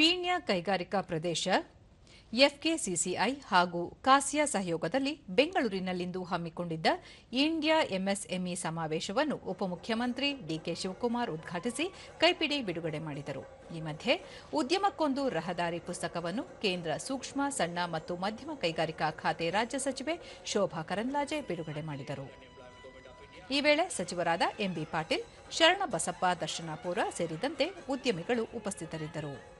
ಪೀಣ್ಯ ಕೈಗಾರಿಕಾ ಪ್ರದೇಶ, ಎಫ್ಕೆಸಿಸಿಐ ಹಾಗೂ ಕಾಸಿಯಾ ಸಹಯೋಗದಲ್ಲಿ ಬೆಂಗಳೂರಿನಲ್ಲಿಂದು ಹಮ್ಮಿಕೊಂಡಿದ್ದ ಇಂಡಿಯಾ ಎಂಎಸ್ಎಂಇ ಸಮಾವೇಶವನ್ನು ಉಪಮುಖ್ಯಮಂತ್ರಿ ಡಿಕೆ ಶಿವಕುಮಾರ್ ಉದ್ಘಾಟಿಸಿ ಕೈಪಿಡಿ ಬಿಡುಗಡೆ ಮಾಡಿದರು. ಈ ಮಧ್ಯೆ ಉದ್ಯಮಕ್ಕೊಂದು ರಹದಾರಿ ಪುಸ್ತಕವನ್ನು ಕೇಂದ್ರ ಸೂಕ್ಷ್ಮ, ಸಣ್ಣ ಮತ್ತು ಮಧ್ಯಮ ಕೈಗಾರಿಕಾ ಖಾತೆ ರಾಜ್ಯ ಸಚಿವೆ ಶೋಭಾ ಕರಂದ್ಲಾಜೆ ಬಿಡುಗಡೆ ಮಾಡಿದರು. ಈ ವೇಳೆ ಸಚಿವರಾದ ಎಂಬಿ ಪಾಟೀಲ್, ಶರಣ ಬಸಪ್ಪ ದರ್ಶನಾಪುರ ಸೇರಿದಂತೆ ಉದ್ಯಮಿಗಳು ಉಪಸ್ಥಿತರಿದ್ದರು.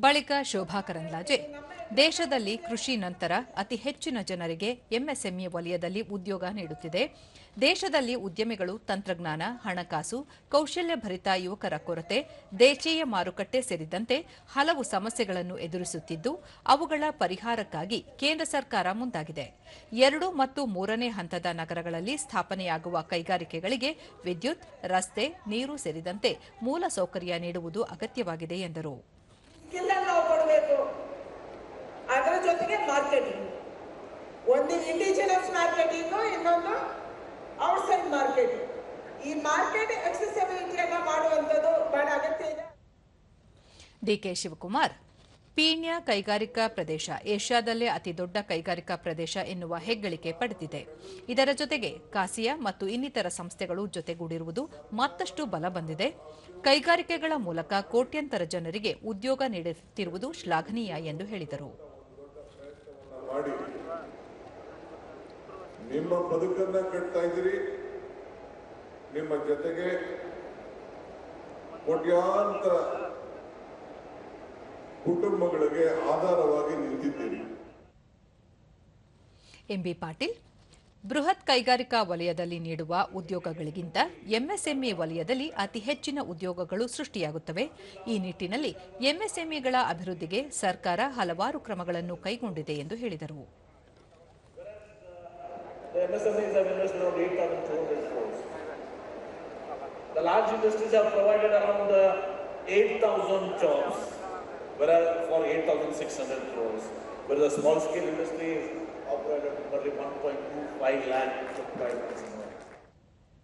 ಬಳಿಕ ಶೋಭಾ ಕರಂದ್ಲಾಜೆ. ದೇಶದಲ್ಲಿ ಕೃಷಿ ನಂತರ ಅತಿ ಹೆಚ್ಚಿನ ಜನರಿಗೆ ಎಂಎಸ್ಎಂಇ ವಲಯದಲ್ಲಿ ಉದ್ಯೋಗ ನೀಡುತ್ತಿದೆ. ದೇಶದಲ್ಲಿ ಉದ್ಯಮಿಗಳು, ತಂತ್ರಜ್ಞಾನ, ಹಣಕಾಸು ಕೌಶಲ್ಯಭರಿತ ಯುವಕರ ಕೊರತೆ ದೇಶೀಯ ಮಾರುಕಟ್ಟೆ ಸೇರಿದಂತೆ ಹಲವು ಸಮಸ್ಯೆಗಳನ್ನು ಎದುರಿಸುತ್ತಿದ್ದು, ಅವುಗಳ ಪರಿಹಾರಕ್ಕಾಗಿ ಕೇಂದ್ರ ಸರ್ಕಾರ ಮುಂದಾಗಿದೆ. ಎರಡು ಮತ್ತು ಮೂರನೇ ಹಂತದ ನಗರಗಳಲ್ಲಿ ಸ್ಥಾಪನೆಯಾಗುವ ಕೈಗಾರಿಕೆಗಳಿಗೆ ವಿದ್ಯುತ್, ರಸ್ತೆ, ನೀರು ಸೇರಿದಂತೆ ಮೂಲಸೌಕರ್ಯ ನೀಡುವುದು ಅಗತ್ಯವಾಗಿದೆ ಎಂದರು. ಸ್ಕಿಲ್ ನಾವು ಕೊಡಬೇಕು. ಅದರ ಜೊತೆಗೆ ಮಾರ್ಕೆಟಿಂಗ್ ಒಂದು ಇಂಡಿಜಿನಸ್ ಮಾರ್ಕೆಟಿಂಗ್ ಇನ್ನೊಂದು ಔಟ್ಸೈಡ್ ಮಾರ್ಕೆಟಿಂಗ್ ಈ ಮಾರ್ಕೆಟ್ ಎಕ್ಸೆಸಿಬಿಲಿಟಿಯನ್ನು ಮಾಡುವಂಥದ್ದು ಬಹಳ ಅಗತ್ಯ ಇದೆ. ಡಿಕೆ ಶಿವಕುಮಾರ್. ಪೀಣ್ಯ ಕೈಗಾರಿಕಾ ಪ್ರದೇಶ. ಏಷ್ಯಾದಲ್ಲೇ ಅತಿದೊಡ್ಡ ಕೈಗಾರಿಕಾ ಪ್ರದೇಶ ಎನ್ನುವ ಹೆಗ್ಗಳಿಕೆ ಪಡೆದಿದೆ. ಇದರ ಜೊತೆಗೆ ಕಾಸಿಯಾ ಮತ್ತು ಇನ್ನಿತರ ಸಂಸ್ಥೆಗಳು ಜೊತೆಗೂಡಿರುವುದು ಮತ್ತಷ್ಟು ಬಲ ಬಂದಿದೆ. ಕೈಗಾರಿಕೆಗಳ ಮೂಲಕ ಕೋಟ್ಯಂತರ ಜನರಿಗೆ ಉದ್ಯೋಗ ನೀಡುತ್ತಿರುವುದು ಶ್ಲಾಘನೀಯ ಎಂದು ಹೇಳಿದರು. ನಿಮ್ಮ ಬದುಕನ್ನ ಕಟ್ತಾ ಇದ್ದೀರಿ. ನಿಮ್ಮ ಜೊತೆಗೆ ಕೋಟ್ಯಾಂತರ ಕುಟುಂಬಗಳಿಗೆ ಆಧಾರವಾಗಿ ನಿಂತಿದ್ದೀರಿ. ಎಂಬಿ ಪಾಟೀಲ್ ಬೃಹತ್ ಕೈಗಾರಿಕಾ ವಲಯದಲ್ಲಿ ನೀಡುವ ಉದ್ಯೋಗಗಳಿಗಿಂತ ಎಂಎಸ್ಎಂಇ ವಲಯದಲ್ಲಿ ಅತಿ ಹೆಚ್ಚಿನ ಉದ್ಯೋಗಗಳು ಸೃಷ್ಟಿಯಾಗುತ್ತವೆ. ಈ ನಿಟ್ಟಿನಲ್ಲಿ ಎಂಎಸ್ಎಂಇಗಳ ಅಭಿವೃದ್ಧಿಗೆ ಸರ್ಕಾರ ಹಲವಾರು ಕ್ರಮಗಳನ್ನು ಕೈಗೊಂಡಿದೆ ಎಂದು ಹೇಳಿದರು. The MSMEs have invested around 8,200 crores. Large industries have provided around uh, 8,000 jobs, whereas for 8,600 crores. Whereas the small scale industry operated only 1.25 lakh.